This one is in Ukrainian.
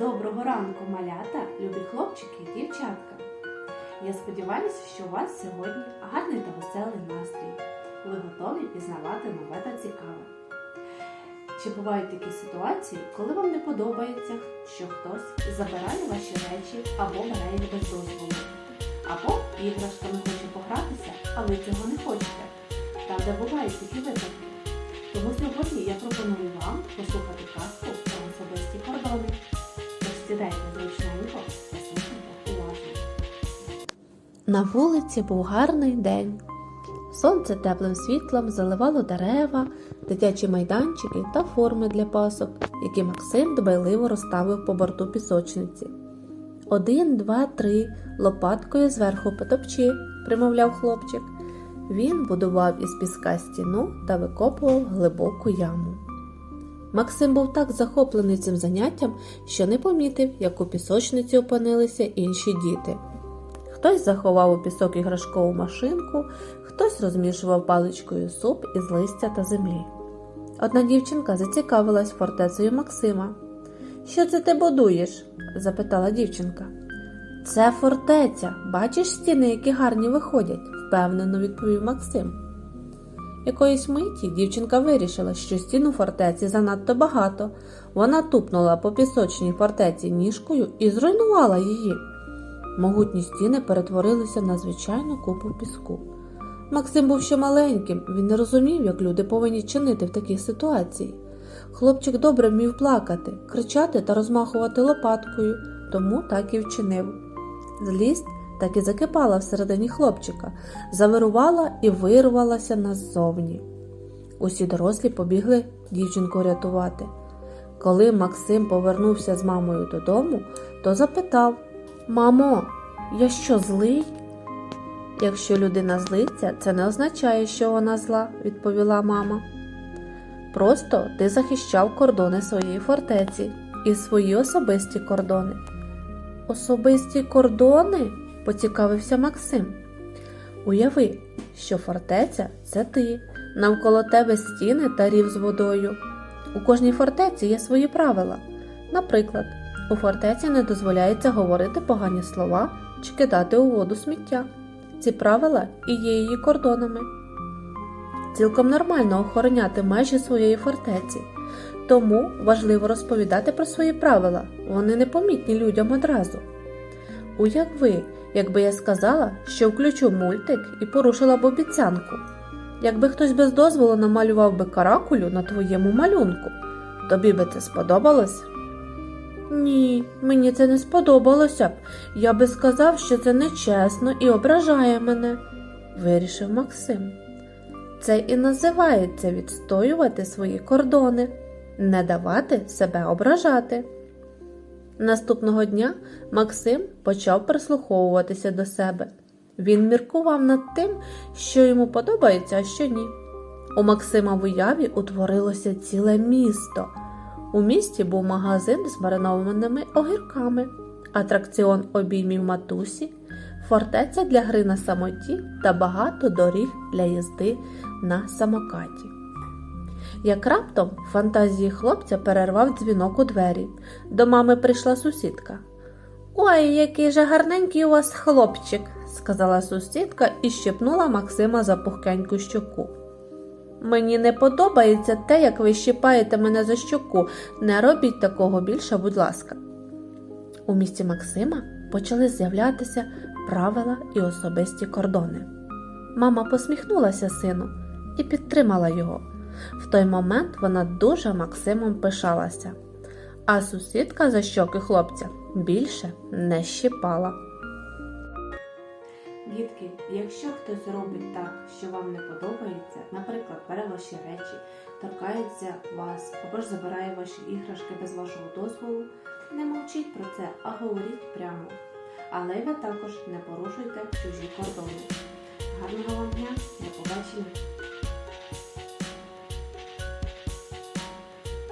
Доброго ранку, малята, любі хлопчики і дівчатка! Я сподіваюся, що у вас сьогодні гарний та веселий настрій. Ви готові пізнавати нове та цікаве. Чи бувають такі ситуації, коли вам не подобається, що хтось забирає ваші речі або бере без дозволу? Або іграшками хоче погратися, а ви цього не хочете. Правда, бувають такі випадки. Тому сьогодні я пропоную вам послухати казку На вулиці був гарний день. Сонце теплим світлом заливало дерева, дитячі майданчики та форми для пасок, які Максим дбайливо розставив по борту пісочниці. Один, два, три, лопаткою зверху потопчи, примовляв хлопчик. Він будував із піска стіну та викопував глибоку яму. Максим був так захоплений цим заняттям, що не помітив, як у пісочниці опинилися інші діти. Хтось заховав у пісок іграшкову машинку, хтось розмішував паличкою суп із листя та землі. Одна дівчинка зацікавилась фортецею Максима. Що це ти будуєш? запитала дівчинка. Це фортеця. Бачиш стіни, які гарні виходять, впевнено відповів Максим. Якоїсь миті дівчинка вирішила, що стін у фортеці занадто багато. Вона тупнула по пісочній фортеці ніжкою і зруйнувала її. Могутні стіни перетворилися на звичайну купу піску. Максим був ще маленьким, він не розумів, як люди повинні чинити в такій ситуації. Хлопчик добре вмів плакати, кричати та розмахувати лопаткою, тому так і вчинив. Злість так і закипала всередині хлопчика, завирувала і вирвалася назовні. Усі дорослі побігли дівчинку рятувати. Коли Максим повернувся з мамою додому, то запитав Мамо, я що злий? Якщо людина злиться, це не означає, що вона зла, відповіла мама. Просто ти захищав кордони своєї фортеці і свої особисті кордони. Особисті кордони? поцікавився Максим. Уяви, що фортеця це ти, навколо тебе стіни та рів з водою. У кожній фортеці є свої правила. Наприклад, у фортеці не дозволяється говорити погані слова чи кидати у воду сміття. Ці правила і є її кордонами. Цілком нормально охороняти межі своєї фортеці, тому важливо розповідати про свої правила, вони непомітні людям одразу. Уяви, якби я сказала, що включу мультик і порушила б обіцянку. Якби хтось без дозволу намалював би каракулю на твоєму малюнку, тобі би це сподобалось? Ні, мені це не сподобалося б. Я би сказав, що це нечесно і ображає мене, вирішив Максим. Це і називається відстоювати свої кордони, не давати себе ображати. Наступного дня Максим почав прислуховуватися до себе. Він міркував над тим, що йому подобається, а що ні. У Максима в уяві утворилося ціле місто. У місті був магазин з маринованими огірками, атракціон обіймів матусі, фортеця для гри на самоті та багато доріг для їзди на самокаті. Як раптом фантазії хлопця перервав дзвінок у двері. До мами прийшла сусідка. Ой, який же гарненький у вас хлопчик, сказала сусідка і щепнула Максима за пухкеньку щоку. Мені не подобається те, як ви щипаєте мене за щоку. Не робіть такого більше, будь ласка. У місті Максима почали з'являтися правила і особисті кордони. Мама посміхнулася сину і підтримала його. В той момент вона дуже Максимом пишалася, а сусідка за щоки хлопця більше не щипала. Дітки, якщо хтось робить так, що вам не подобається, наприклад, бере ваші речі, торкається вас або ж забирає ваші іграшки без вашого дозволу, не мовчіть про це, а говоріть прямо. Але ви також не порушуйте чужі кордони. Гарного вам дня, до побачення!